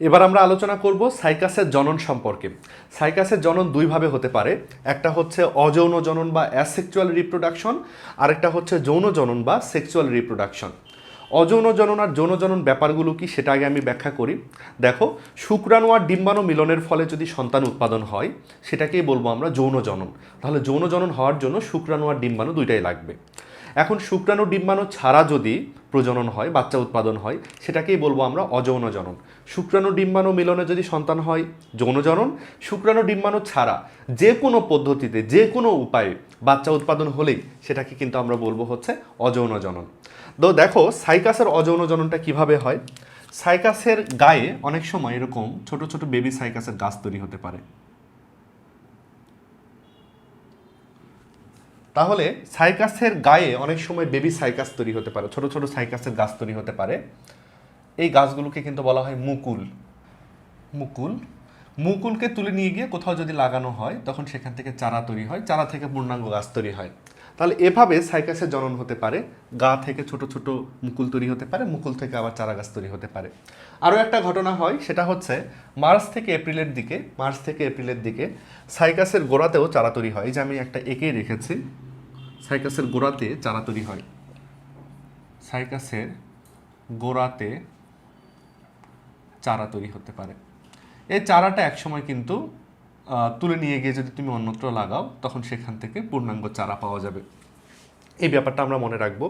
এবার আমরা আলোচনা করব সাইকাসের জনন সম্পর্কে। সাইকাসের জনন দুইভাবে হতে পারে। একটা হচ্ছে অযৌন জনন বা অ্যাসেক্সুয়াল রিপ্রোডাকশন, আরেকটা হচ্ছে যৌন জনন বা সেক্সুয়াল রিপ্রোডাকশন। অযৌন জনন আর যৌন জনন ব্যাপারগুলো কি সেটা আগে আমি ব্যাখ্যা করি। দেখো, শুক্রাণু আর ডিম্বাণু মিলনের ফলে যদি সন্তান উৎপাদন হয়, সেটাকেই বলব আমরা যৌন জনন। তাহলে যৌন জনন হওয়ার জন্য শুক্রাণু আর ডিম্বাণু দুইটাই লাগবে। এখন শুক্রাণু ডিম্বাণু ছাড়া যদি প্রজনন হয়, বাচ্চা উৎপাদন হয়, সেটাকেই বলব আমরা অযৌন জনন। শুক্রাণু ডিম্বাণু মিলনে যদি সন্তান হয়, যৌন জনন। শুক্রাণু ডিম্বাণু ছাড়া যে কোনো পদ্ধতিতে, যে কোনো উপায়ে বাচ্চা উৎপাদন হলেই সেটাকে কিন্তু আমরা বলব হচ্ছে অযৌন জনন। তো দেখো, সাইকাসের অযৌন জননটা কীভাবে হয়? সাইকাসের গায়ে অনেক সময় এরকম ছোট ছোট বেবি সাইকাসের গাছ তৈরি হতে পারে। তাহলে সাইকাসের গায়ে অনেক সময় বেবি সাইকাস তৈরি হতে পারে, ছোট ছোট সাইকাসের গাছ তৈরি হতে পারে। এই গাছগুলোকে কিন্তু বলা হয় মুকুল। মুকুল। মুকুলকে তুলে নিয়ে গিয়ে কোথাও যদি লাগানো হয়, তখন সেখান থেকে চারা তৈরি হয়, চারা থেকে পূর্ণাঙ্গ গাছ তৈরি হয়। তাহলে এভাবে সাইকাসের জনন হতে পারে। গা থেকে ছোট ছোট মুকুল তৈরি হতে পারে, মুকুল থেকে আবার চারা গাছ তৈরি হতে পারে। আরও একটা ঘটনা হয়, সেটা হচ্ছে মার্চ থেকে এপ্রিলের দিকে, মার্চ থেকে এপ্রিলের দিকে সাইকাসের গোড়াতেও চারা তৈরি হয়। যে আমি একটা এঁকে রেখেছি। সাইকাসের গোড়াতে চারা তৈরি হয়। সাইকাসের গোড়াতে চারা তৈরি হতে পারে। এই চারাটা একসময় কিন্তু তুলে নিয়ে গিয়ে যদি তুমি অন্যত্র লাগাও, তখন সেখান থেকে পূর্ণাঙ্গ চারা পাওয়া যাবে। এই ব্যাপারটা আমরা মনে রাখব।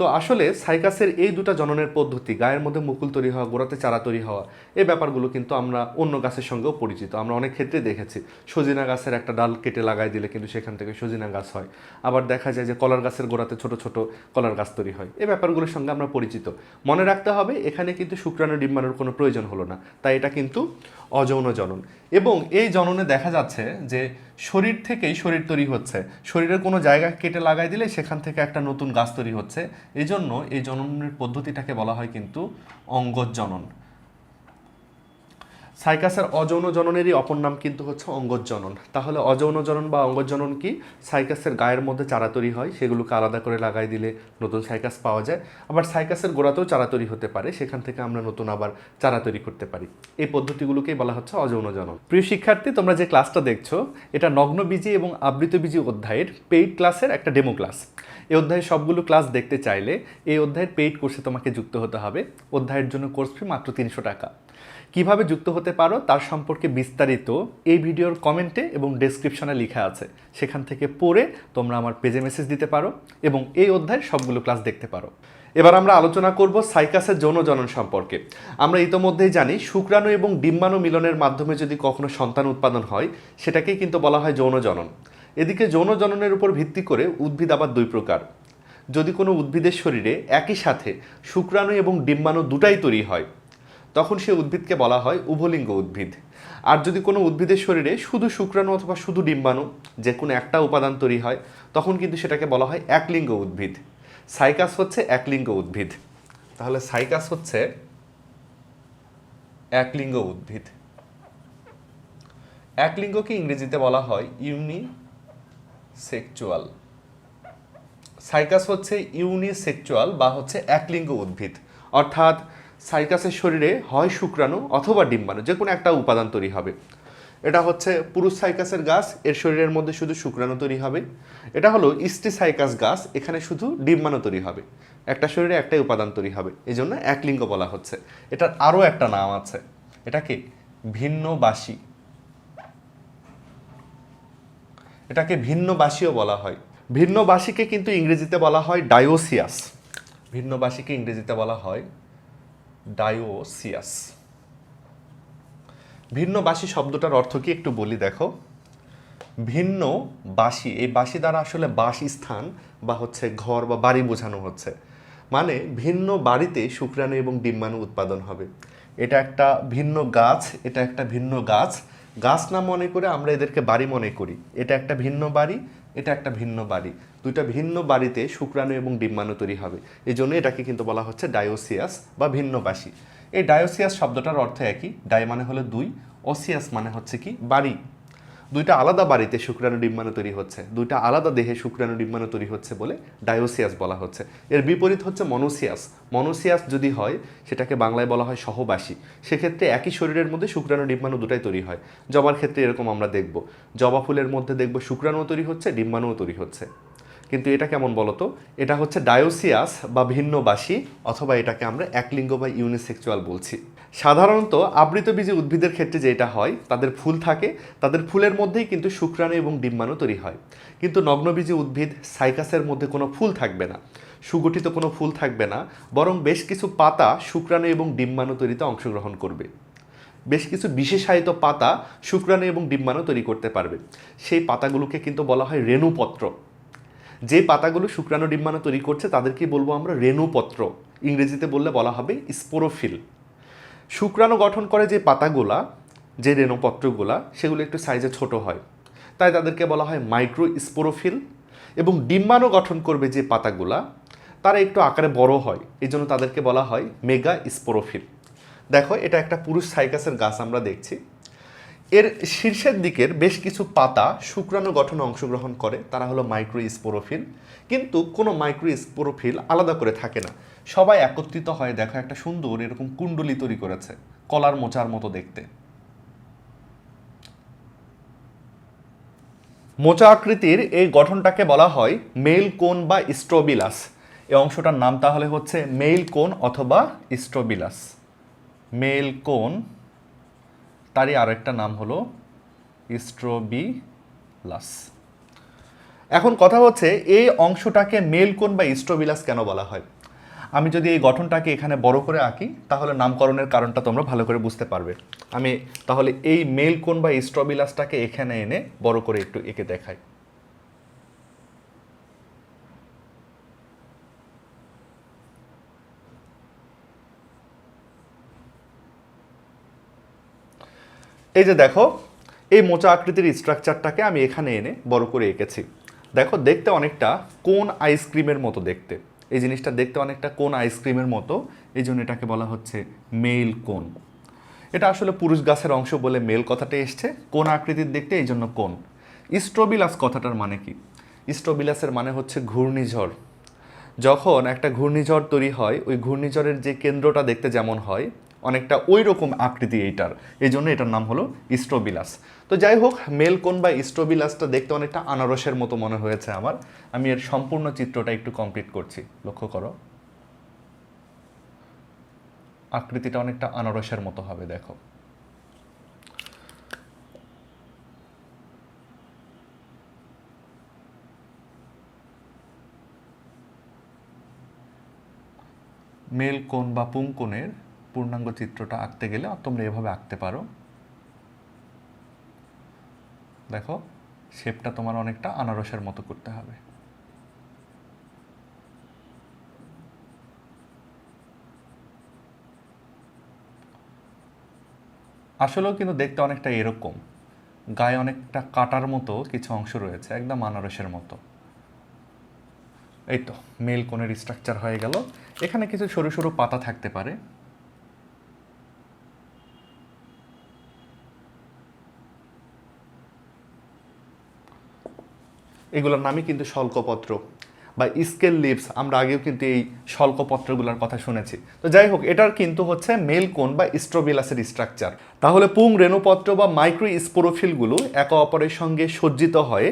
তো আসলে সাইকাসের এই দুটা জননের পদ্ধতি, গায়ের মধ্যে মুকুল তৈরি হওয়া, গোড়াতে চারা তৈরি হওয়া এই ব্যাপারগুলো কিন্তু আমরা অন্য গাছের সঙ্গেও পরিচিত। আমরা অনেক ক্ষেত্রে দেখেছি। সজিনা গাছের একটা ডাল কেটে লাগাই দিলে কিন্তু সেখান থেকে সজিনা গাছ হয়। আবার দেখা যায় যে কলার গাছের গোড়াতে ছোট ছোট কলার গাছ তৈরি হয়। এই ব্যাপারগুলোর সঙ্গে আমরা পরিচিত। মনে রাখতে হবে, এখানে কিন্তু শুক্রাণু ডিম্বাণুর কোনো প্রয়োজন হলো না। তাই এটা কিন্তু অযৌন জনন। এবং এই জননে দেখা যাচ্ছে যে শরীর থেকেই শরীর তৈরি হচ্ছে। শরীরের কোনো জায়গা কেটে লাগাই দিলে সেখান থেকে একটা নতুন গাছ তৈরি হচ্ছে। এই জন্য এই জননের পদ্ধতিটাকে বলা হয় কিন্তু অঙ্গজ জনন সাইকাসের অযৌন জননেরই অপর নাম কিন্তু হচ্ছে অঙ্গজ জনন। তাহলে অযৌন জনন বা অঙ্গজ জনন কি? সাইকাসের গায়ের মধ্যে চারা তৈরি হয়, সেগুলোকে আলাদা করে লাগাই দিলে নতুন সাইকাস পাওয়া যায়। আবার সাইকাসের গোড়াতেও চারা তৈরি হতে পারে, সেখান থেকে আমরা নতুন আবার চারা তৈরি করতে পারি। এই পদ্ধতিগুলোকেই বলা হচ্ছে অযৌন জনন। প্রিয় শিক্ষার্থী, তোমরা যে ক্লাসটা দেখছ, এটা নগ্নবীজি এবং আবৃতবীজি অধ্যায়ের পেইড ক্লাসের একটা ডেমো ক্লাস এই অধ্যায়ের সবগুলো ক্লাস দেখতে চাইলে এই অধ্যায়ের পেইড কোর্সে তোমাকে যুক্ত হতে হবে। অধ্যায়ের জন্য কোর্স ফি মাত্র তিনশো টাকা। কীভাবে যুক্ত হতে পারো তার সম্পর্কে বিস্তারিত এই ভিডিওর কমেন্টে এবং ডেসক্রিপশনে লেখা আছে। সেখান থেকে পড়ে তোমরা আমার পেজে মেসেজ দিতে পারো এবং এই অধ্যায়ের সবগুলো ক্লাস দেখতে পারো। এবার আমরা আলোচনা করব সাইকাসের যৌন জনন সম্পর্কে। আমরা ইতোমধ্যেই জানি শুক্রাণু এবং ডিম্বাণু মিলনের মাধ্যমে যদি কখনো সন্তান উৎপাদন হয়, সেটাকেই কিন্তু বলা হয় যৌন জনন এদিকে যৌন জননের উপর ভিত্তি করে উদ্ভিদ আবার দুই প্রকার। যদি কোনো উদ্ভিদের শরীরে একই সাথে শুক্রাণু এবং ডিম্বাণু দুটাই তৈরি হয় তখন সে উদ্ভিদকে বলা হয় উভলিঙ্গ উদ্ভিদ। আর যদি কোনো উদ্ভিদের শরীরে শুধু শুক্রাণু অথবা শুধু ডিম্বাণু যে কোনো একটা উপাদান তৈরি হয়, তখন কিন্তু সেটাকে বলা হয় একলিঙ্গ উদ্ভিদ। সাইকাস হচ্ছে একলিঙ্গ উদ্ভিদ। তাহলে সাইকাস হচ্ছে একলিঙ্গ উদ্ভিদ। একলিঙ্গকে ইংরেজিতে বলা হয় ইউনি সেক্সুয়াল সাইকাস হচ্ছে ইউনিসেক্সুয়াল বা হচ্ছে একলিঙ্গ উদ্ভিদ। অর্থাৎ সাইকাসের শরীরে হয় শুক্রাণু অথবা ডিম্বাণু, যে কোনো একটা উপাদান তৈরি হবে। এটা হচ্ছে পুরুষ সাইকাসের গাছ, এর শরীরের মধ্যে শুধু শুক্রাণু তৈরি হবে। এটা হলো ইস্টি সাইকাস গাছ, এখানে শুধু ডিম্বাণু তৈরি হবে। একটা শরীরে একটাই উপাদান তৈরি হবে এই জন্য একলিঙ্গ বলা হচ্ছে। এটার আরও একটা নাম আছে এটাকে ভিন্নবাসী। এটাকে ভিন্নবাসীও বলা হয়। ভিন্নবাসীকে কিন্তু ইংরেজিতে বলা হয় ডায়োসিয়াস। ভিন্নবাসীকে ইংরেজিতে বলা হয় ডায়োসিয়াস। ভিন্নবাসী শব্দটার অর্থ কি একটু বলি দেখো। ভিন্ন বাসী এই বাসী দ্বারা আসলে বাসস্থান বা হচ্ছে ঘর বা বাড়ি বোঝানো হচ্ছে। মানে ভিন্ন বাড়িতে শুক্রাণু এবং ডিম্বাণু উৎপাদন হবে। এটা একটা ভিন্ন গাছ, এটা একটা ভিন্ন গাছ। গাছ না মনে করে আমরা এদেরকে বাড়ি মনে করি। এটা একটা ভিন্ন বাড়ি এটা একটা ভিন্ন বাড়ি। দুইটা ভিন্ন বাড়িতে শুক্রাণু এবং ডিম্বাণু তৈরি হবে। এই জন্য এটাকে কিন্তু বলা হচ্ছে ডায়োসিয়াস বা ভিন্নবাসী। এই ডায়োসিয়াস শব্দটার অর্থ একই ডায় মানে হলো দুই, অসিয়াস মানে হচ্ছে কি? বাড়ি। দুইটা আলাদা বাড়িতে শুক্রাণু ডিম্বাণু তৈরি হচ্ছে, দুইটা আলাদা দেহে শুক্রাণু ডিম্বাণু তৈরি হচ্ছে বলে ডায়োসিয়াস বলা হচ্ছে। এর বিপরীত হচ্ছে মনোসিয়াস। মনোসিয়াস যদি হয়, সেটাকে বাংলায় বলা হয় সহবাসী। সেক্ষেত্রে একই শরীরের মধ্যে শুক্রাণু ডিম্বাণু দুটাই তৈরি হয়। জবার ক্ষেত্রে এরকম আমরা দেখব। জবা ফুলের মধ্যে দেখব শুক্রাণুও তৈরি হচ্ছে, ডিম্বাণুও তৈরি হচ্ছে। কিন্তু এটা কেমন বলতো? এটা হচ্ছে ডায়োসিয়াস বা ভিন্নবাসী অথবা এটাকে আমরা একলিঙ্গ বা ইউনিসেক্সুয়াল বলছি। সাধারণত আবৃতবীজী উদ্ভিদের ক্ষেত্রে যেটা হয়, তাদের ফুল থাকে, তাদের ফুলের মধ্যেই কিন্তু শুক্রাণু এবং ডিম্বাণু তৈরি হয়। কিন্তু নগ্নবীজী উদ্ভিদ সাইকাসের মধ্যে কোনো ফুল থাকবে না, সুগঠিত কোনো ফুল থাকবে না, বরং বেশ কিছু পাতা শুক্রাণু এবং ডিম্বাণু তৈরিতে অংশগ্রহণ করবে। বেশ কিছু বিশেষায়িত পাতা শুক্রাণু এবং ডিম্বাণু তৈরি করতে পারবে। সেই পাতাগুলোকে কিন্তু বলা হয় রেণুপত্র। যে পাতাগুলো শুক্রাণু ডিম্বাণু তৈরি করছে তাদেরকে বলব আমরা রেণুপত্র। ইংরেজিতে বললে বলা হবে স্পোরোফিল। শুক্রাণু গঠন করে যে পাতাগুলা, যে রেণুপত্রগুলা, সেগুলো একটু সাইজে ছোট হয়। তাই তাদেরকে বলা হয় মাইক্রো স্পোরোফিল এবং ডিম্বাণু গঠন করবে যে পাতাগুলা, তারা একটু আকারে বড় হয়। এই জন্য তাদেরকে বলা হয় মেগা স্পোরোফিল দেখো, এটা একটা পুরুষ সাইকাসের গাছ আমরা দেখছি। এর শীর্ষের দিকের বেশ কিছু পাতা শুক্রাণু গঠনে অংশগ্রহণ করে, তারা হলো মাইক্রো স্পোরোফিল কিন্তু কোনো মাইক্রোস্পোরোফিল আলাদা করে থাকে না। সবাই একত্রিত হয়ে, দেখো একটা সুন্দর এরকম কুণ্ডলি তৈরি করেছে, কলার মোচার মতো দেখতে। মোচা আকৃতির এই গঠনটাকে বলা হয় মেল কোন বা স্ট্রোবিলাস। এই অংশটার নাম তাহলে হচ্ছে মেইল কোন অথবা স্ট্রোবিলাস। মেল কোন তারই আরেকটা নাম হলো ইস্ট্রোবিলাস। এখন কথা হচ্ছে, এই অংশটাকে মেল কোন বা ইস্ট্রোবিলাস কেন বলা হয়? আমি যদি এই গঠনটাকে এখানে বড় করে আঁকি, তাহলে নামকরণের কারণটা তোমরা ভালো করে বুঝতে পারবে। আমি তাহলে এই মেল কোন বা ইস্ট্রোবিলাসটাকে এখানে এনে বড় করে একটু এঁকে দেখাই। এই যে দেখো, এই মোচা আকৃতির স্ট্রাকচারটাকে আমি এখানে এনে বড় করে এঁকেছি। দেখো, দেখতে অনেকটা কোন আইসক্রিমের মতো দেখতে। এই জিনিসটা দেখতে অনেকটা কোন আইসক্রিমের মতো, এই জন্য এটাকে বলা হচ্ছে মেল কোন এটা আসলে পুরুষ গাছের অংশ বলে মেল কথাটা এসছে, কোন আকৃতির দেখতে, এই জন্য কোন স্ট্রোবিলাস কথাটার মানে কি? স্ট্রোবিলাসের মানে হচ্ছে ঘূর্ণিঝড়। যখন একটা ঘূর্ণিঝড় তৈরি হয়, ওই ঘূর্ণিঝড়ের যে কেন্দ্রটা দেখতে যেমন হয় অনেকটা ওই রকম আকৃতি এইটার। এই জন্য এটার নাম হলো ইস্ট্রোবিলাস তো যাই হোক, মেল কোন বা ইস্ট্রোবিলাসটা দেখতে অনেকটা আনারসের মতো মনে হয়েছে আমার। আমি এর সম্পূর্ণ চিত্রটা একটু কমপ্লিট করছি। লক্ষ্য করো। আকৃতিটা অনেকটা আনারসের মতো হবে, দেখো। মেল কোণ বা পুংকোণের পূর্ণাঙ্গ চিত্রটা আঁকতে গেলে তোমরা এভাবে আঁকতে পারো। দেখো, শেপটা তোমার অনেকটা আনারসের মতো করতে হবে। আসলেও কিন্তু দেখতে অনেকটা এরকম। গায়ে অনেকটা কাটার মতো কিছু অংশ রয়েছে, একদম আনারসের মতো। এই তো, মেল কোণের স্ট্রাকচার হয়ে গেল। এখানে কিছু সরু সরু পাতা থাকতে পারে। এগুলোর নামই কিন্তু শল্কপত্র বা স্কেল লিভস, আমরা আগেও কিন্তু এই শল্কপত্রগুলোর কথা শুনেছি। তো যাই হোক, এটার কিন্তু হচ্ছে মেল কোন বা স্ট্রোবিলাসের স্ট্রাকচার তাহলে পুং রেণুপত্র বা মাইক্রো স্পোরোফিলগুলো একে অপরের সঙ্গে সজ্জিত হয়ে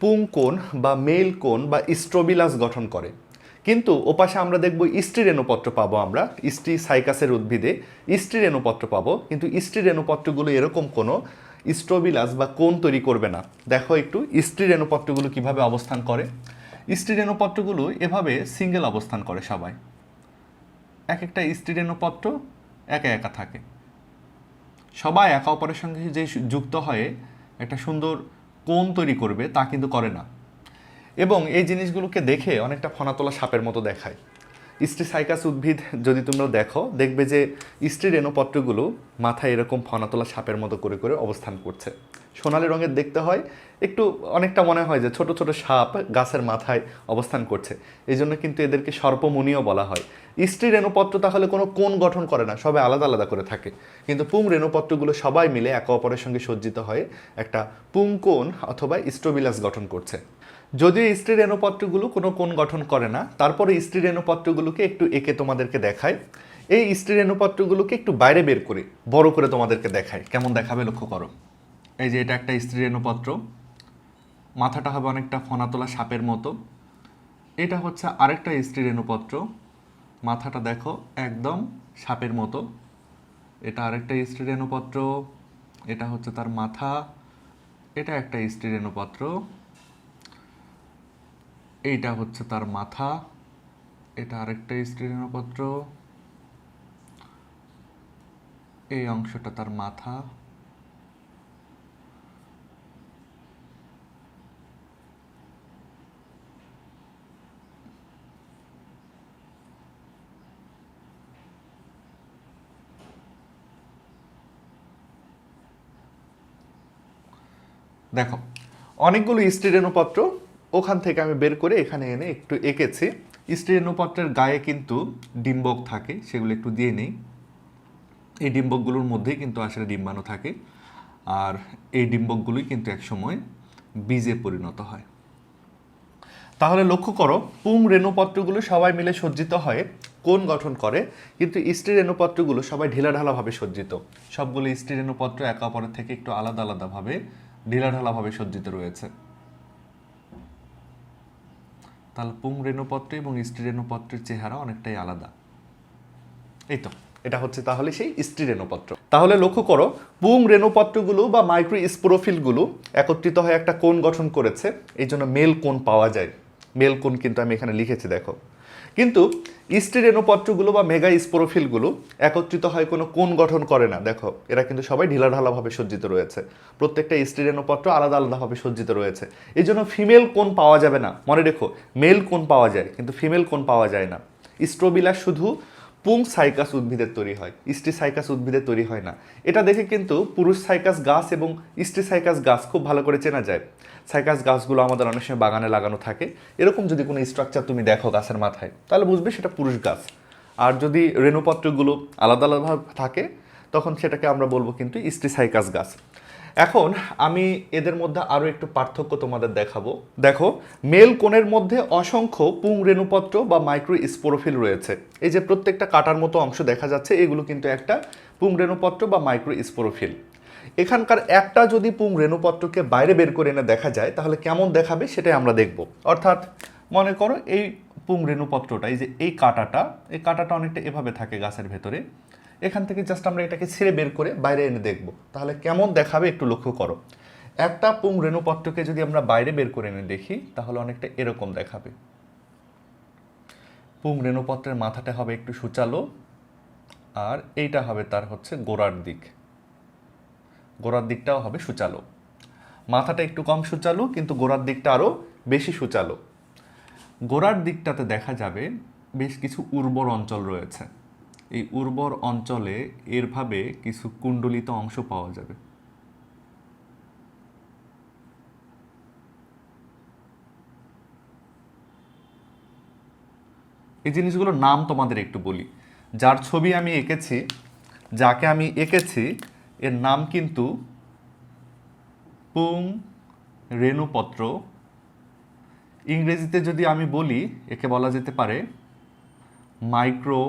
পুং কোন বা মেল কোন বা স্ট্রোবিলাস গঠন করে। কিন্তু ওপাশে আমরা দেখব স্ত্রী রেণুপত্র পাবো আমরা, স্ত্রী সাইকাসের উদ্ভিদে স্ত্রী রেণুপত্র পাবো। কিন্তু স্ত্রী রেণুপত্রগুলো এরকম কোনো স্ট্রোবিলাস বা কোন তৈরি করবে না। দেখো একটু, স্ত্রী রেণুপত্রগুলো কীভাবে অবস্থান করে? স্ত্রী রেণুপত্রগুলো এভাবে সিঙ্গেল অবস্থান করে সবাই। এক একটা স্ত্রী রেণুপত্র একা একা থাকে। সবাই একা অপরের সঙ্গে যে যুক্ত হয়ে একটা সুন্দর কোন তৈরি করবে তা কিন্তু করে না। এবং এই জিনিসগুলোকে দেখে অনেকটা ফনাতলা সাপের মতো দেখায়। স্ট্রিসাইকাস উদ্ভিদ যদি তোমরা দেখো, দেখবে যে স্ত্রী রেণুপত্রগুলো মাথায় এরকম ফনাতোলা সাপের মতো করে করে অবস্থান করছে। সোনালি রঙের দেখতে হয়, একটু অনেকটা মনে হয় যে ছোট ছোট সাপ গাছের মাথায় অবস্থান করছে। এই জন্য কিন্তু এদেরকে সর্পমুনিও বলা হয়। স্ত্রী রেণুপত্র তাহলে কোনো কোণ গঠন করে না সবাই আলাদা আলাদা করে থাকে। কিন্তু পুং রেণুপত্রগুলো সবাই মিলে একে অপরের সঙ্গে সজ্জিত হয়ে একটা পুংকোণ অথবা স্টোবিলাস গঠন করছে। যদিও স্ত্রী রেণুপত্রগুলো কোনো কোণ গঠন করে না, তারপরে স্ত্রী রেণুপত্রগুলোকে একটু এঁকে তোমাদেরকে দেখায় এই স্ত্রী রেণুপত্রগুলোকে একটু বাইরে বের করে, বড় করে তোমাদেরকে দেখায় কেমন দেখাবে লক্ষ্য করো। এই যে এটা একটা স্ত্রী রেণুপত্র মাথাটা হবে অনেকটা ফনাতোলা সাপের মতো। এটা হচ্ছে আরেকটা স্ত্রী রেণুপত্র মাথাটা দেখো একদম সাপের মতো। এটা আরেকটা স্ত্রী রেণুপত্র এটা হচ্ছে তার মাথা। এটা একটা স্ত্রী রেণুপত্র এইটা হচ্ছে তার মাথা। এটা আরেকটা স্ত্রী রেণুপত্র এই অংশটা তার মাথা। দেখো, অনেকগুলো স্টিরেনোপত্র ওখান থেকে আমি বের করে এখানে এনে একটু এঁকেছি। স্টিরেনোপত্রের গায়ে কিন্তু ডিম্বক থাকে, সেগুলো একটু দিয়ে নেই। এই ডিম্বকগুলোর মধ্যেই কিন্তু আসলে ডিম্বাণু থাকে। আর এই ডিম্বকগুলোই কিন্তু একসময় বীজে পরিণত হয়। তাহলে লক্ষ্য করো, পুং রেণুপত্রগুলো সবাই মিলে সজ্জিত হয়ে কোন গঠন করে, কিন্তু স্ত্রী রেণুপত্রগুলো সবাই ঢিলাঢালাভাবে সজ্জিত। সবগুলো স্ত্রী রেণুপত্র একে অপরের থেকে একটু আলাদা আলাদাভাবে ঢিলাঢালাভাবে সজ্জিত রয়েছে। পুং রেণুপত্র এবং স্ত্রী রেণুপত্রের চেহারা অনেকটাই আলাদা। এই তো এটা হচ্ছে তাহলে সেই স্ত্রী রেণুপত্র। তাহলে লক্ষ্য করো, পুং রেণুপত্রগুলো বা মাইক্রো স্পোরোফিলগুলো একত্রিত হয়ে একটা কোণ গঠন করেছে এই জন্য মেল কোণ পাওয়া যায়। মেল কোণ কিন্তু আমি এখানে লিখেছি, দেখো। কিন্তু স্ত্রী রেণুপত্রগুলো বা মেগা স্পোরোফিলগুলো একত্রিত হয় কোনো কোন গঠন করে না। দেখো, এরা কিন্তু সবাই ঢিলাঢালাভাবে সজ্জিত রয়েছে। প্রত্যেকটা স্ত্রী রেণুপত্র আলাদা আলাদাভাবে সজ্জিত রয়েছে। এই জন্য ফিমেল কোন পাওয়া যাবে না। মনে রেখো, মেল কোন পাওয়া যায়, কিন্তু ফিমেল কোন পাওয়া যায় না। স্ট্রোবিলাস শুধু পুং সাইকাস উদ্ভিদের তৈরি হয় স্ত্রী সাইকাস উদ্ভিদের তৈরি হয় না। এটা দেখে কিন্তু পুরুষ সাইকাস গাছ এবং স্ত্রী সাইকাস গাছ খুব ভালো করে চেনা যায়। সাইকাস গাছগুলো আমাদের অনেক সময় বাগানে লাগানো থাকে। এরকম যদি কোনো স্ট্রাকচার তুমি দেখো গাছের মাথায়, তাহলে বুঝবে সেটা পুরুষ গাছ। আর যদি রেণুপত্রগুলো আলাদা আলাদাভাবে থাকে, তখন সেটাকে আমরা বলব কিন্তু স্ত্রী সাইকাস গাছ। এখন আমি এদের মধ্যে আরও একটু পার্থক্য তোমাদের দেখাবো। দেখো, মেল কোণের মধ্যে অসংখ্য পুং রেণুপত্র বা মাইক্রো স্পোরোফিল রয়েছে। এই যে প্রত্যেকটা কাটার মতো অংশ দেখা যাচ্ছে, এগুলো কিন্তু একটা পুং রেণুপত্র বা মাইক্রো স্পোরোফিল। এখানকার একটা যদি পুং রেণুপত্রকে বাইরে বের করে এনে দেখা যায়, তাহলে কেমন দেখাবে সেটাই আমরা দেখব। অর্থাৎ মনে করো এই পুং রেণুপত্রটা, এই যে এই কাটাটা এই কাটাটা অনেকটা এভাবে থাকে গাছের ভেতরে। এখান থেকে জাস্ট আমরা এটাকে ছেড়ে বের করে বাইরে এনে দেখব। তাহলে কেমন দেখাবে একটু লক্ষ্য করো। একটা পুং রেণুপত্রকে যদি আমরা বাইরে বের করে এনে দেখি, তাহলে অনেকটা এরকম দেখাবে। পুং রেণুপত্রের মাথাটা হবে একটু সুচালো, আর এইটা হবে তার হচ্ছে গোড়ার দিক। গোড়ার দিকটাও হবে সুচালো। মাথাটা একটু কম সুচালো, কিন্তু গোড়ার দিকটা আরও বেশি সুচালো। গোড়ার দিকটাতে দেখা যাবে বেশ কিছু উর্বর অঞ্চল রয়েছে। এই উর্বর অঞ্চলে এরভাবে কিছু কুণ্ডলিত অংশ পাওয়া যাবে। এই জিনিসগুলোর নাম তোমাদের একটু বলি। যার ছবি আমি এঁকেছি, যাকে আমি এঁকেছি এর নাম কিন্তু পুং রেণুপত্র। ইংরেজিতে যদি আমি বলি, একে বলা যেতে পারে মাইক্রো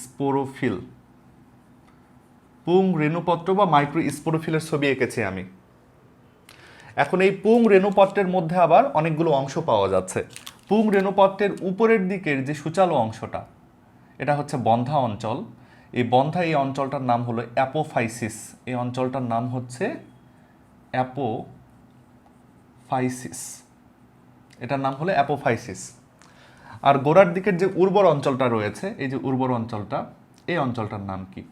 স্পোরোফিল পুং রেণুপত্র বা মাইক্রো স্পোরোফিলের ছবি এঁকেছি আমি। এখন এই পুং রেণুপত্রের মধ্যে আবার অনেকগুলো অংশ পাওয়া যাচ্ছে। পুং রেণুপত্রের উপরের দিকের যে সুচালো অংশটা, এটা হচ্ছে বন্ধা অঞ্চল। এই বন্ধা এই অঞ্চলটার নাম হলো অ্যাপোফাইসিস। এই অঞ্চলটার নাম হচ্ছে অ্যাপোফাইসিস। এটার নাম হলো অ্যাপোফাইসিস। আর গোড়ার দিকের যে উর্বর অঞ্চলটা রয়েছে, এই যে উর্বর অঞ্চলটা, এই অঞ্চলটার নাম কি?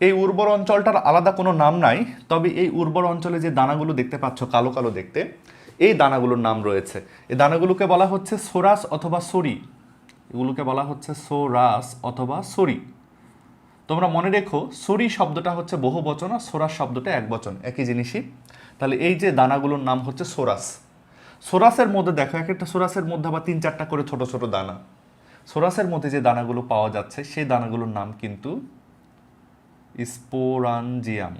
এই উর্বর অঞ্চলটার আলাদা কোনো নাম নাই, তবে এই উর্বর অঞ্চলে যে দানাগুলো দেখতে পাচ্ছ, কালো কালো দেখতে এই দানাগুলোর নাম রয়েছে। এই দানাগুলোকে বলা হচ্ছে সোরাস অথবা সরি। এগুলোকে বলা হচ্ছে সোরাস অথবা সরি। তোমরা মনে রেখো, সরি শব্দটা হচ্ছে বহু বচন আর সোরাস শব্দটা এক বচন, একই জিনিসই। তাহলে এই যে দানাগুলোর নাম হচ্ছে সোরাস। সোরাসের মধ্যে দেখো, এক একটা সোরাসের মধ্যে আবার তিন চারটা করে ছোট ছোট দানা। সোরাসের মধ্যে যে দানাগুলো পাওয়া যাচ্ছে, সেই দানাগুলোর নাম কিন্তু স্পোরানজিয়াম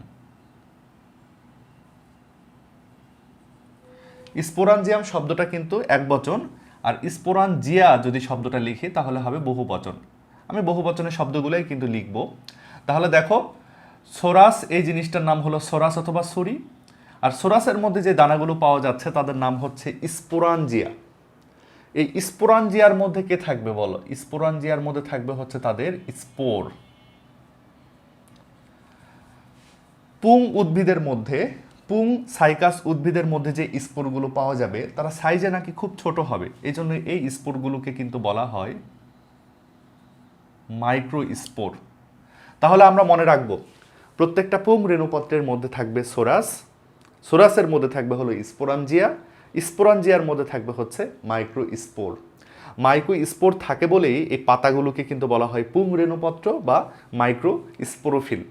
স্পোরানজিয়াম শব্দটা কিন্তু এক বচন, আর স্পোরানজিয়া যদি শব্দটা লিখি, তাহলে হবে বহু বচন। আমি বহু বচনের শব্দগুলোই কিন্তু লিখব। তাহলে দেখো, সোরাস, এই জিনিসটার নাম হলো সোরাস অথবা সুরি। আর সোরাসের মধ্যে যে দানাগুলো পাওয়া যাচ্ছে, তাদের নাম হচ্ছে স্পোরানজিয়া এই স্পোরানজিয়ার মধ্যে কে থাকবে বলো? স্পোরানজিয়ার মধ্যে থাকবে হচ্ছে তাদের স্পোর। পুং উদ্ভিদের মধ্যে পুং সাইকাস উদ্ভিদের মধ্যে যে স্পোরগুলো পাওয়া যাবে, তারা সাইজে নাকি খুব ছোট হবে। এই জন্য এই স্পোরগুলোকে কিন্তু বলা হয় মাইক্রো স্পোর তাহলে আমরা মনে রাখব, প্রত্যেকটা পুং রেণুপত্রের মধ্যে থাকবে সোরাস। সোরাসের মধ্যে থাকবে হলো স্পোরানজিয়া স্পোরানজিয়ার মধ্যে থাকবে হচ্ছে মাইক্রো স্পোর মাইক্রো স্পোর থাকে বলেই এই পাতাগুলোকে কিন্তু বলা হয় পুং রেণুপত্র বা মাইক্রো স্পোরোফিল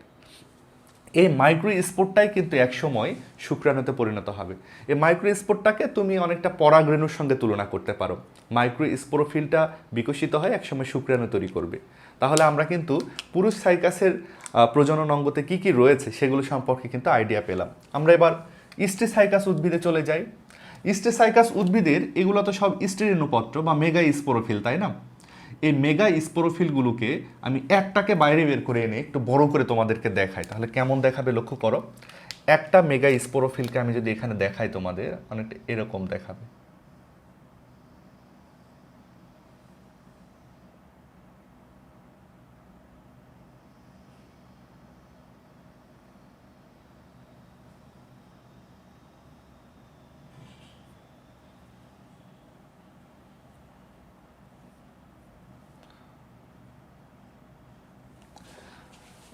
এই মাইক্রো স্পোর্টটাই কিন্তু একসময় শুক্রাণুতে পরিণত হবে। এই মাইক্রো স্পোর্টটাকে তুমি অনেকটা পরাগরেণুর সঙ্গে তুলনা করতে পারো। মাইক্রো স্পোরোফিলটা বিকশিত হয় একসময় শুক্রাণু তৈরি করবে। তাহলে আমরা কিন্তু পুরুষ সাইকাসের প্রজনন অঙ্গতে কী কী রয়েছে সেগুলো সম্পর্কে কিন্তু আইডিয়া পেলাম। আমরা এবার ইস্টেসাইকাস উদ্ভিদে চলে যাই। ইস্টেসাইকাস উদ্ভিদের এগুলো তো সব স্টেরেনুপত্র বা মেগা স্পোরোফিল, তাই না? এই মেগা স্পোরোফিলগুলোকে আমি একটাকে বাইরে বের করে এনে একটু বড় করে তোমাদেরকে দেখাই। তাহলে কেমন দেখাবে লক্ষ্য করো? একটা মেগা স্পোরোফিলকে আমি যদি এখানে দেখাই তোমাদের, অনেকটা এরকম দেখাবে।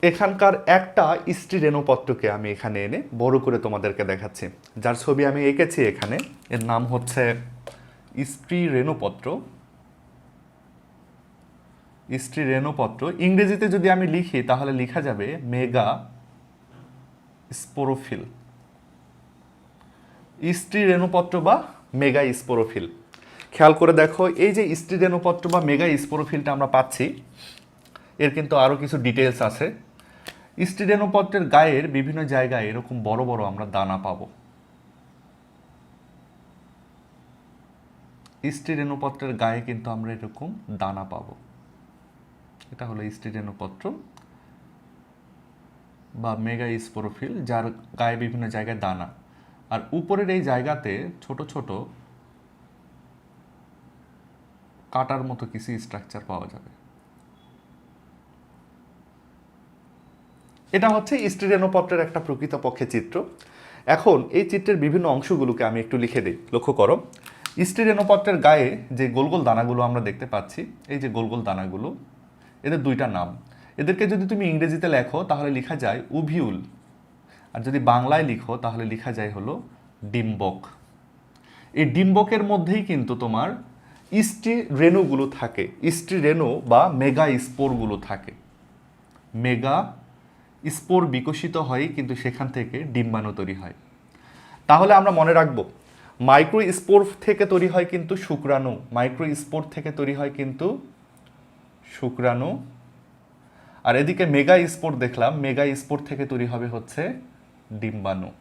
এখানকার একটা স্ত্রী রেণুপত্রকে আমি এখানে এনে বড় করে তোমাদেরকে দেখাচ্ছি। যার ছবি আমি এঁকেছি এখানে, এর নাম হচ্ছে স্ত্রী রেণুপত্র। স্ত্রী রেণুপত্র। ইংরেজিতে যদি আমি লিখি, তাহলে লেখা যাবে মেগা স্পোরোফিল। স্ত্রী রেণুপত্র বা মেগা স্পোরোফিল। খেয়াল করে দেখো, এই যে স্ত্রী রেণুপত্র বা মেগা স্পোরোফিলটা আমরা পাচ্ছি, এর কিন্তু আরও কিছু ডিটেলস আছে। স্টিরেনোপত্রের গায়ের বিভিন্ন জায়গায় এরকম বড় বড় আমরা দানা পাবো। স্টিরেনোপত্রের গায়ে কিন্তু আমরা এরকম দানা পাবো। এটা হলো স্টিরেনোপত্র বা মেগা স্পোরোফিল যার গায়ে বিভিন্ন জায়গায় দানা। আর উপরের এই জায়গাতে ছোট ছোট কাটার মতো কিছু স্ট্রাকচার পাওয়া যাবে। এটা হচ্ছে স্টিরেনোপত্রের একটা প্রকৃতপক্ষে চিত্র। এখন এই চিত্রের বিভিন্ন অংশগুলোকে আমি একটু লিখে দিই। লক্ষ্য করো স্টিরেনোপত্রের গায়ে যে গোল গোল দানাগুলো আমরা দেখতে পাচ্ছি, এই যে গোল গোল দানাগুলো, এদের দুইটা নাম। এদেরকে যদি তুমি ইংরেজিতে লেখো, তাহলে লেখা যায় উভিউল। আর যদি বাংলায় লিখো, তাহলে লেখা যায় হলো ডিম্বক। এই ডিম্বকের মধ্যেই কিন্তু তোমার ইস্টি রেণুগুলো থাকে। ইস্টি রেণু বা মেগা স্পোরগুলো থাকে। মেগা স্পোর বিকশিত হয়, কিন্তু সেখান থেকে ডিম্বাণু তৈরি হয়। তাহলে আমরা মনে রাখব, মাইক্রো স্পোর থেকে তৈরি হয় কিন্তু শুক্রাণু, মাইক্রো স্পোর থেকে তৈরি হয় কিন্তু শুক্রাণু। আর এদিকে মেগা স্পোর দেখলাম, মেগা স্পোর থেকে তৈরি হবে হচ্ছে ডিম্বাণু।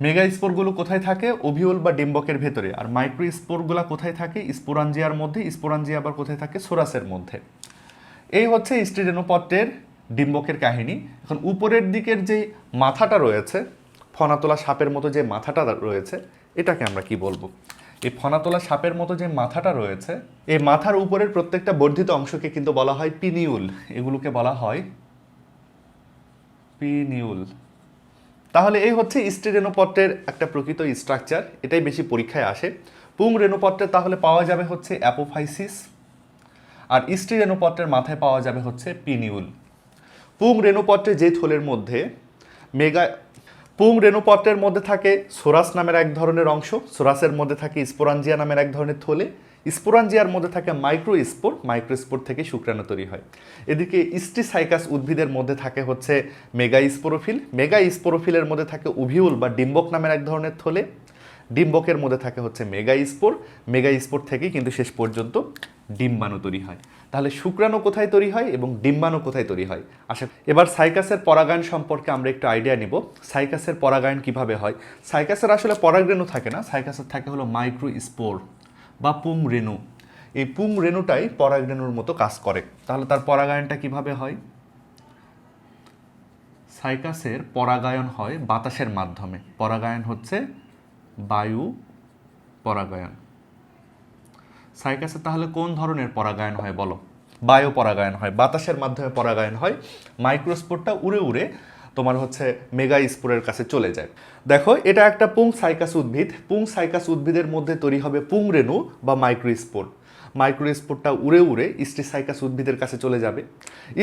মেগা স্পোরগুলো কোথায় থাকে? ওভিউল বা ডিম্বকের ভেতরে। আর মাইক্রো স্পোরগুলো কোথায় থাকে? স্পোরাঞ্জিয়ার মধ্যে, স্পোরাঞ্জিয়া আবার কোথায় থাকে? সোরাসের মধ্যে। এই হচ্ছে স্ট্রিডেনোপট্টের ডিম্বকের কাহিনী। এখন উপরের দিকের যে মাথাটা রয়েছে, ফনাতোলা সাপের মতো যে মাথাটা রয়েছে, এটাকে আমরা কি বলব? এই ফনাতোলা সাপের মতো যে মাথাটা রয়েছে, এই মাথার উপরের প্রত্যেকটা বর্ধিত অংশকে কিন্তু বলা হয় পিনিউল। এগুলোকে বলা হয় পিনিউল। তাহলে এই হচ্ছে রেণুপত্রের একটা প্রকৃত স্ট্রাকচার এটাই বেশি পরীক্ষায় আসে। পুং রেণুপত্রে তাহলে পাওয়া যাবে হচ্ছে অ্যাপোফাইসিস, আর রেণুপত্রের মাথায় পাওয়া যাবে হচ্ছে পিনিউল। পুং রেণুপত্রে যে থলের মধ্যে মেগা, পুং রেণুপত্রের মধ্যে থাকে সোরাস নামের এক ধরনের অংশ, সোরাসের মধ্যে থাকে স্পোরাঞ্জিয়া নামের এক ধরনের থলে, স্পোরাঞ্জিয়ার মধ্যে থাকে মাইক্রো স্পোর মাইক্রো স্পোর থেকে শুক্রাণু তৈরি হয়। এদিকে স্টিসাইকাস উদ্ভিদের মধ্যে থাকে হচ্ছে মেগা স্পোরোফিল মেগা স্পোরোফিলের মধ্যে থাকে উভিউল বা ডিম্বক নামের এক ধরনের থলে, ডিম্বকের মধ্যে থাকে হচ্ছে মেগা স্পোর মেগা স্পোর থেকেই কিন্তু শেষ পর্যন্ত ডিম্বাণু তৈরি হয়। তাহলে শুক্রাণু কোথায় তৈরি হয় এবং ডিম্বাণু কোথায় তৈরি হয়? আশা এবার সাইকাসের পরাগায়ন সম্পর্কে আমরা একটু আইডিয়া নিব। সাইকাসের পরাগায়ন কীভাবে হয়? সাইকাসের আসলে পরাগরেণু থাকে না। সাইকাসের থাকে হলো মাইক্রো স্পোর বা পুং রেণু এই পুং রেণুটাই পরাগরেণুর মতো কাজ করে। তাহলে তার পরাগায়নটা কীভাবে হয়? সাইকাসের পরাগায়ন হয় বাতাসের মাধ্যমে। পরাগায়ন হচ্ছে বায়ু পরাগায়ন। সাইকাসে তাহলে কোন ধরনের পরাগায়ন হয় বলো? বায়ু পরাগায়ন হয়, বাতাসের মাধ্যমে পরাগায়ন হয় মাইক্রোস্পোরটা উড়ে উড়ে তোমার হচ্ছে মেগা স্পোরের কাছে চলে যায়। দেখো, এটা একটা পুং সাইকাস উদ্ভিদ। পুং সাইকাস উদ্ভিদের মধ্যে তৈরি হবে পুং রেণু বা মাইক্রোস্পোর মাইক্রোস্পোরটা উড়ে উড়ে স্ট্রিসাইকাস উদ্ভিদের কাছে চলে যাবে।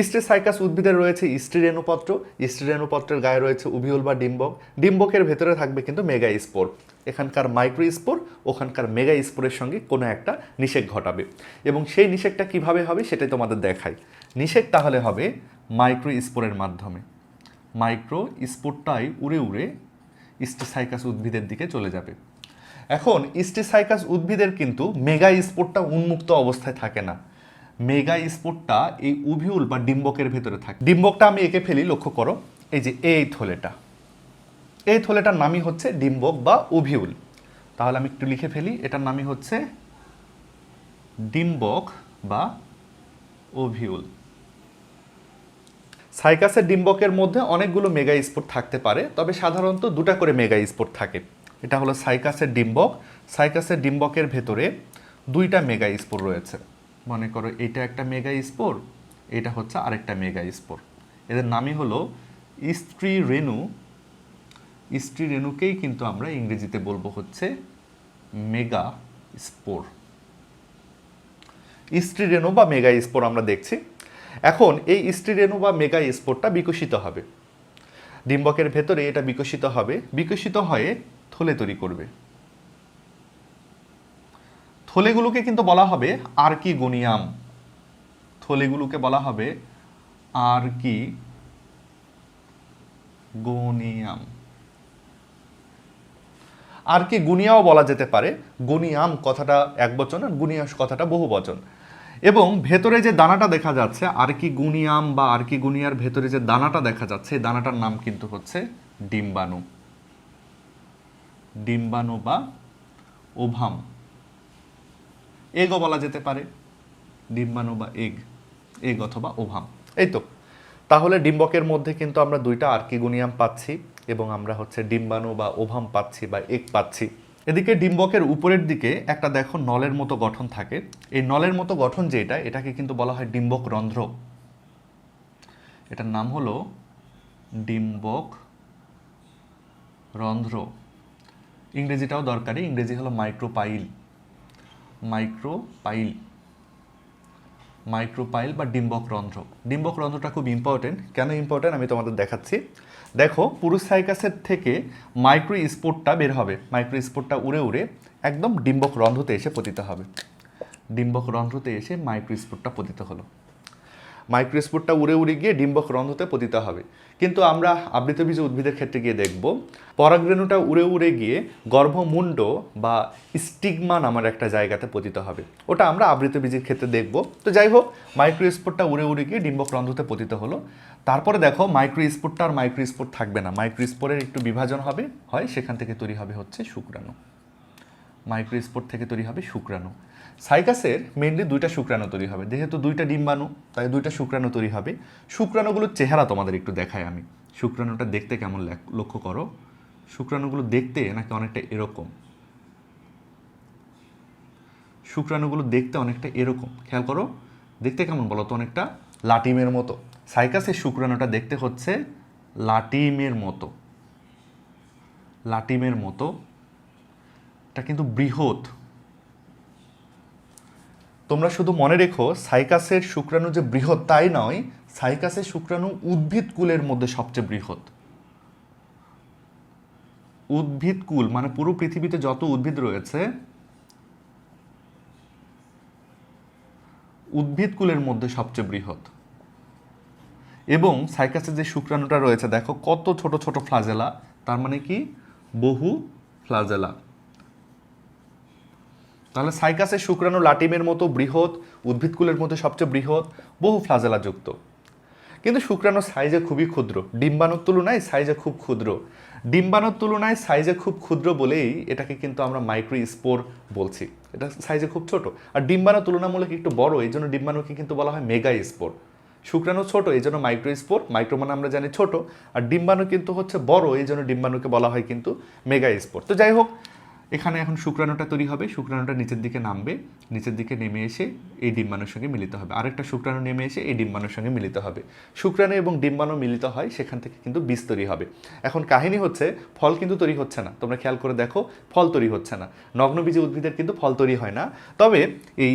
স্ট্রিসাইকাস উদ্ভিদের রয়েছে স্ট্রিরেণুপত্র স্ট্রিরেণুপত্রের গায়ে রয়েছে উভিউল বা ডিম্বক। ডিম্বকের ভেতরে থাকবে কিন্তু মেগা স্পোর। এখানকার মাইক্রো স্পোর, ওখানকার মেগা স্পোরের সঙ্গে কোনো একটা নিষেক ঘটাবে। এবং সেই নিষেকটা কীভাবে হবে সেটাই তোমাদের দেখাই। নিষেক তাহলে হবে মাইক্রো স্পোরের মাধ্যমে। মাইক্রো স্পোরটাই উড়ে উড়ে স্টিসাইকাস উদ্ভিদের দিকে চলে যাবে। এখন স্টিসাইকাস উদ্ভিদের কিন্তু মেগা স্পোরটা উন্মুক্ত অবস্থায় থাকে না। মেগা স্পোরটা এই উভিউল বা ডিম্বকের ভেতরে থাকে। ডিম্বকটা আমি এঁকে ফেলি, লক্ষ্য করো, এই যে এই থলেটা। এই থলেটার নামই হচ্ছে ডিম্বক বা উভিউল। তাহলে আমি একটু লিখে ফেলি, এটার নামই হচ্ছে ডিম্বক বা ওভিউল সাইকাসের ডিম্বকের মধ্যে অনেকগুলো মেগা স্পোর থাকতে পারে, তবে সাধারণত দুটা করে মেগা স্পোর থাকে। এটা হলো সাইকাসের ডিম্বক। সাইকাসের ডিম্বকের ভেতরে দুইটা মেগা স্পোর রয়েছে। মনে করো এটা একটা মেগা স্পোর, এটা হচ্ছে আরেকটা মেগা স্পোর। এদের নামই হলো স্ত্রী রেণু। স্ত্রী রেণুকেই কিন্তু আমরা ইংরেজিতে বলব হচ্ছে মেগা স্পোর। স্ত্রী রেণু বা মেগা স্পোর আমরা দেখছি। এখন এই স্ত্রী রেণু বা মেগা স্পোরটা বিকশিত হবে। ডিম্বকের ভেতরে এটা বিকশিত হবে। বিকশিত হয়ে থলে তৈরি করবে। থলেগুলোকে কিন্তু বলা হবে আর কি গনিয়াম থলেগুলোকে বলা হবে আর কি গনিয়াম আর কি গুনিয়াও বলা যেতে পারে, গুনিয়াম কথাটা এক বচন আর গুনিয়াস কথাটা বহু বচন। এবং ভেতরে যে দানাটা দেখা যাচ্ছে আর কি গুনিয়াম বা আর কি গুনিয়ার ভেতরে যে দানাটা দেখা যাচ্ছে, এই দানাটার নাম কিন্তু হচ্ছে ডিম্বাণু। ডিম্বাণু বা ওভাম। এগও বলা যেতে পারে, ডিম্বাণু বা এগ এগ অথবা ওভাম। এই তো, তাহলে ডিম্বকের মধ্যে কিন্তু আমরা দুইটা আর্কিগুনিয়াম পাচ্ছি এবং আমরা হচ্ছে ডিম্বাণু বা ওভাম পাচ্ছি বা এগ পাচ্ছি। এদিকে ডিম্বকের উপরের দিকে একটা দেখো নলের মতো গঠন থাকে। এই নলের মতো গঠন যেটা এটাকে কিন্তু বলা হয় ডিম্বক রন্ধ্র। এটার নাম হলো ডিম্বক রন্ধ্র। ইংরেজিটাও দরকারি, ইংরেজি হলো মাইক্রোপাইল মাইক্রোপাইল মাইক্রোপাইল বা ডিম্বক রন্ধ্র ডিম্বক রন্ধ্রটা খুব ইম্পর্টেন্ট কেন ইম্পর্টেন্ট আমি তোমাদের দেখাচ্ছি। দেখো, পুরুষ সাইকাসের থেকে মাইক্রো স্পোর্টটা বের হবে। মাইক্রো স্পোর্টটা উড়ে উড়ে একদম ডিম্বক রন্ধ্রতে এসে পতিত হবে। ডিম্বক রন্ধ্রতে এসে মাইক্রো স্পোর্টটা পতিত হলো। মাইক্রোস্পোরটা উড়ে উড়ে গিয়ে ডিম্বক রন্ধ্রতে পতিত হবে। কিন্তু আমরা আবৃতবীজ উদ্ভিদের ক্ষেত্রে গিয়ে দেখব, পরাগরেণুটা উড়ে উড়ে গিয়ে গর্ভমুণ্ড বা স্টিগমা নামের একটা জায়গাতে পতিত হবে। ওটা আমরা আবৃতবীজের ক্ষেত্রে দেখব। তো যাই হোক মাইক্রোস্পোর্টটা উড়ে উড়ে গিয়ে ডিম্বক রন্ধ্রতে পতিত হলো। তারপরে দেখো মাইক্রোস্পোরটা আর মাইক্রোস্পোর্ট থাকবে না। মাইক্রোস্পোরের একটু বিভাজন হবে, হয় সেখান থেকে তৈরি হবে হচ্ছে শুক্রাণু। মাইক্রোস্পোর্ট থেকে তৈরি হবে শুক্রাণু। সাইকাসের মেনলি দুইটা শুক্রাণু তৈরি হবে। যেহেতু দুইটা ডিম্বাণু, তাই দুইটা শুক্রাণু তৈরি হবে। শুক্রাণুগুলোর চেহারা তোমাদের একটু দেখাই আমি। শুক্রাণুটা দেখতে কেমন লক্ষ্য করো। শুক্রাণুগুলো দেখতে নাকি অনেকটা এরকম? শুক্রাণুগুলো দেখতে অনেকটা এরকম। খেয়াল করো, দেখতে কেমন বলো তো অনেকটা? লাটিমের মতো। সাইকাসের শুক্রাণুটা দেখতে হচ্ছে লাটিমের মতো। লাটিমের মতো। এটা কিন্তু বৃহৎ। তোমরা শুধু মনে রেখো, সাইকাসের শুক্রাণু যে বৃহৎ তাই নয়, সাইকাসের শুক্রাণু উদ্ভিদ কুলের মধ্যে সবচেয়ে বৃহৎ। উদ্ভিদকুল মানে পুরো পৃথিবীতে যত উদ্ভিদ রয়েছে উদ্ভিদকুলের মধ্যে সবচেয়ে বৃহৎ। এবং সাইকাসের যে শুক্রাণুটা রয়েছে, দেখো কত ছোট ছোট ফ্লাজেলা, তার মানে কি? বহু ফ্লাজেলা। তাহলে সাইকাসের শুক্রাণু লাটিমের মতো বৃহৎ, উদ্ভিদকুলের মধ্যে সবচেয়ে বৃহৎ, বহু ফ্লাজেলা যুক্ত কিন্তু শুক্রাণু সাইজে খুবই ক্ষুদ্র। ডিম্বাণুর তুলনায় সাইজে খুব ক্ষুদ্র। ডিম্বাণুর তুলনায় সাইজে খুব ক্ষুদ্র বলেই এটাকে কিন্তু আমরা মাইক্রো স্পোর বলছি। এটা সাইজে খুব ছোট। আর ডিম্বাণু তুলনামূলক একটু বড়, এই জন্য ডিম্বাণুকে কিন্তু বলা হয় মেগা স্পোর শুক্রাণু ছোট, এই জন্য মাইক্রো স্পোর মাইক্রো মানে আমরা জানি ছোট। আর ডিম্বাণু কিন্তু হচ্ছে বড়, এই জন্য ডিম্বাণুকে বলা হয় কিন্তু মেগা স্পোর তো যাই হোক এখানে এখন শুক্রাণুটা তৈরি হবে, শুক্রাণুটা নিচের দিকে নামবে, নিচের দিকে নেমে এসে এই ডিম্বাণুর সঙ্গে মিলিত হবে। আরেকটা শুক্রাণু নেমে এসে এই ডিম্বাণুর সঙ্গে মিলিত হবে। শুক্রাণু এবং ডিম্বাণু মিলিত হয়, সেখান থেকে কিন্তু বীজ তৈরি হবে। এখন কাহিনী হচ্ছে, ফল কিন্তু তৈরি হচ্ছে না। তোমরা খেয়াল করে দেখো, ফল তৈরি হচ্ছে না। নগ্নবীজী উদ্ভিদের কিন্তু ফল তৈরি হয় না। তবে এই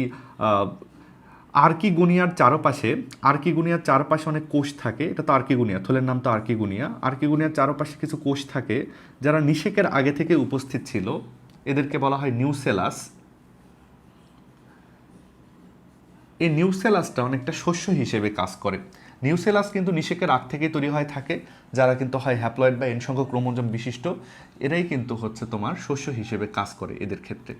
আর্কিগুনিয়ার চারপাশে আর্কিগুনিয়ার চারপাশে অনেক কোষ থাকে। এটা তো আর্কিগুনিয়া, থলের নাম তো আর্কিগুনিয়া। আর্কিগুনিয়ার চারপাশে কিছু কোষ থাকে, যারা নিষেকের আগে থেকে উপস্থিত ছিল। এদেরকে বলা হয় নিউসেলাস। এই নিউসেলাসটা অনেকটা শস্য হিসেবে কাজ করে। নিউসেলাস কিন্তু নিষেকের আগ থেকেই তৈরি হয়ে থাকে, যারা কিন্তু হয় হ্যাপ্লয়েড বা এন সংখ্যক ক্রোমোজোম বিশিষ্ট, এরাই কিন্তু হচ্ছে তোমার শস্য হিসেবে কাজ করে এদের ক্ষেত্রে।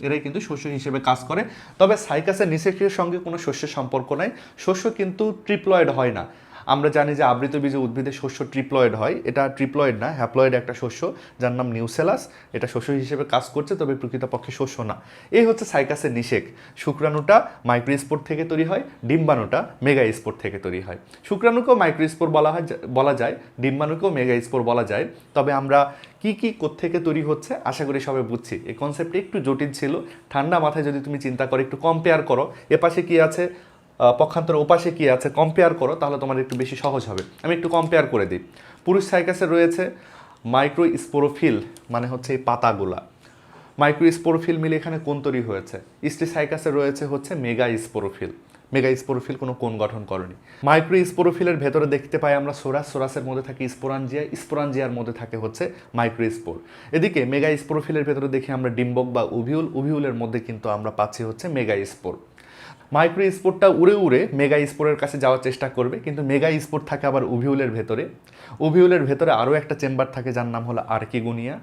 এরাই কিন্তু শস্য হিসেবে কাজ করে। তবে সাইকাসের নিষেকের সঙ্গে কোনো শস্যের সম্পর্ক নাই। শস্য কিন্তু ট্রিপ্লয়েড হয় না। আমরা জানি যে আবৃত বীজে উদ্ভিদের শস্য ট্রিপ্লয়েড হয়। এটা ট্রিপ্লয়েড না, হ্যাপ্লয়েড একটা শস্য যার নাম নিউসেলাস। এটা শস্য হিসেবে কাজ করছে, তবে প্রকৃতপক্ষে শস্য না। এই হচ্ছে সাইকাসের নিষেক। শুক্রাণুটা মাইক্রোস্পোর থেকে তৈরি হয়, ডিম্বাণুটা মেগা স্পোর থেকে তৈরি হয়। শুক্রাণুকেও মাইক্রোস্পোর বলা হয়, বলা যায়, ডিম্বাণুকেও মেগা স্পোর বলা যায়। তবে আমরা কি কি থেকে তৈরি হচ্ছে, আশা করি সবাই বুঝছি। এই কনসেপ্টটা একটু জটিল ছিল। ঠান্ডা মাথায় যদি তুমি চিন্তা করো, একটু কম্পেয়ার করো। এপাশে কি আছে? পক্ষান্তর ওপাশে কি আছে? কম্পেয়ার করো, তাহলে তোমার একটু বেশি সহজ হবে। আমি একটু কম্পেয়ার করে দিই। পুরুষ সাইকাসে রয়েছে মাইক্রো স্পোরোফিল মানে হচ্ছে এই পাতাগুলা। মাইক্রো স্পোরোফিল মিলে এখানে কোন তৈরি হয়েছে। স্ত্রী সাইকাসে রয়েছে হচ্ছে মেগা স্পোরোফিল মেগা স্পোরোফিল কোনো কোন গঠন করেনি। মাইক্রো স্পোরোফিলের ভেতরে দেখতে পাই আমরা সোরাস। সোরাসের মধ্যে থাকে স্পোরানজিয়া স্পোরানজিয়ার মধ্যে থাকে হচ্ছে মাইক্রো স্পোর এদিকে মেগা স্পোরোফিলের ভেতরে দেখি আমরা ডিম্বক বা উভিউল। উভিউলের মধ্যে কিন্তু আমরা পাচ্ছি হচ্ছে মেগা স্পোর মাইক্রো স্পোর্টটা উড়ে উড়ে মেগা স্পোরের কাছে যাওয়ার চেষ্টা করবে, কিন্তু মেগা স্পোর্ট থাকে আবার উভিউলের ভেতরে। উভিউলের ভেতরে আরও একটা চেম্বার থাকে যার নাম হলো আর্কিগুনিয়া।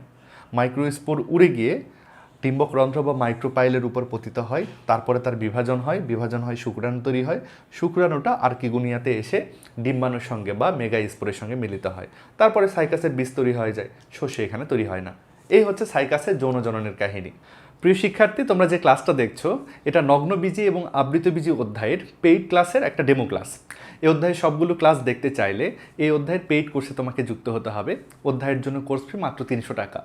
মাইক্রো স্পোর উড়ে গিয়ে ডিম্বক রন্ধ্র বা মাইক্রোপাইলের উপর পতিত হয়, তারপরে তার বিভাজন হয় বিভাজন হয় শুক্রাণু তৈরি হয়। শুক্রাণুটা আর্কিগুনিয়াতে এসে ডিম্বাণুর সঙ্গে বা মেগা স্পোরের সঙ্গে মিলিত হয়। তারপরে সাইকাসের বীজ তৈরি হয়ে যায়, শস্য এখানে তৈরি হয় না। এই হচ্ছে সাইকাসের যৌন জননের কাহিনী। প্রিয় শিক্ষার্থী, তোমরা যে ক্লাসটা দেখছ, এটা নগ্নবীজি এবং আবৃতবীজি অধ্যায়ের পেইড ক্লাসের একটা ডেমো ক্লাস এই অধ্যায়ের সবগুলো ক্লাস দেখতে চাইলে এই অধ্যায়ের পেইড কোর্সে তোমাকে যুক্ত হতে হবে। অধ্যায়ের জন্য কোর্স ফি মাত্র তিনশো টাকা।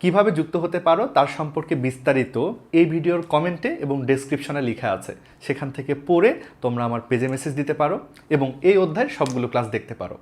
কীভাবে যুক্ত হতে পারো তার সম্পর্কে বিস্তারিত এই ভিডিওর কমেন্টে এবং ডেসক্রিপশনে লেখা আছে। সেখান থেকে পড়ে তোমরা আমার পেজে মেসেজ দিতে পারো এবং এই অধ্যায়ের সবগুলো ক্লাস দেখতে পারো।